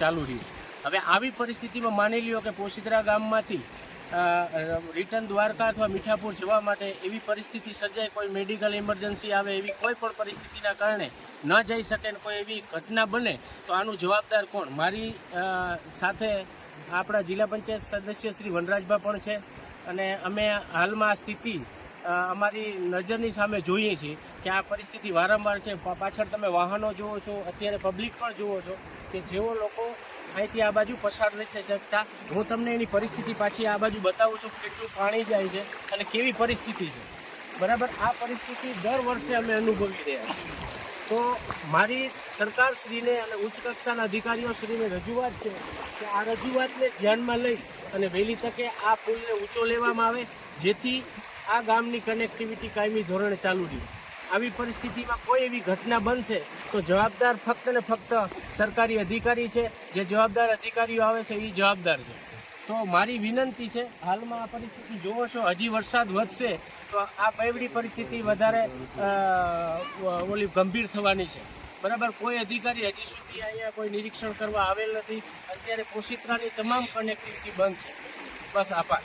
ચાલુ રહી હવે આવી પરિસ્થિતિમાં માની લ્યો કે પોશીદરા ગામમાંથી રિટર્ન દ્વારકા અથવા મીઠાપુર જવા માટે એવી પરિસ્થિતિ સર્જાય, કોઈ મેડિકલ ઇમરજન્સી આવે એવી કોઈ પણ પરિસ્થિતિના કારણે ન જઈ શકે ને કોઈ એવી ઘટના બને, તો આનું જવાબદાર કોણ? મારી સાથે આપણા જિલ્લા પંચાયત સદસ્ય શ્રી વનરાજભા પણ છે અને અમે હાલમાં આ સ્થિતિ અમારી નજરની સામે જોઈએ છીએ કે આ પરિસ્થિતિ વારંવાર છે. પાછળ તમે વાહનો જુઓ છો, અત્યારે પબ્લિક પણ જુઓ છો કે જેઓ લોકો અહીંથી આ બાજુ પસાર નથી થઈ શકતા. હું તમને એની પરિસ્થિતિ પાછી આ બાજુ બતાવું છું કેટલું પાણી જાય છે અને કેવી પરિસ્થિતિ છે. બરાબર? આ પરિસ્થિતિ દર વર્ષે અમે અનુભવી રહ્યા છીએ. તો મારી સરકારશ્રીને અને ઉચ્ચ કક્ષાના અધિકારીઓશ્રીને રજૂઆત છે કે આ રજૂઆતને ધ્યાનમાં લઈ અને વહેલી તકે આ પુલને ઊંચો લેવામાં આવે, જેથી આ ગામની કનેક્ટિવિટી કાયમી ધોરણે ચાલુ રહી આવી પરિસ્થિતિમાં કોઈ એવી ઘટના બનશે તો જવાબદાર ફક્ત ને ફક્ત સરકારી અધિકારી છે. જે જવાબદાર અધિકારીઓ આવે છે, એ જવાબદાર છે. તો મારી વિનંતી છે, હાલમાં આ પરિસ્થિતિ જોવો છો, હજી વરસાદ વધશે તો આ બેવડી પરિસ્થિતિ વધારે ઓલી ગંભીર થવાની છે. બરાબર, કોઈ અધિકારી હજી સુધી અહીંયા કોઈ નિરીક્ષણ કરવા આવેલ નથી. અત્યારે કોશિત્રાની તમામ કનેક્ટિવિટી બંધ છે. બસ આભાર.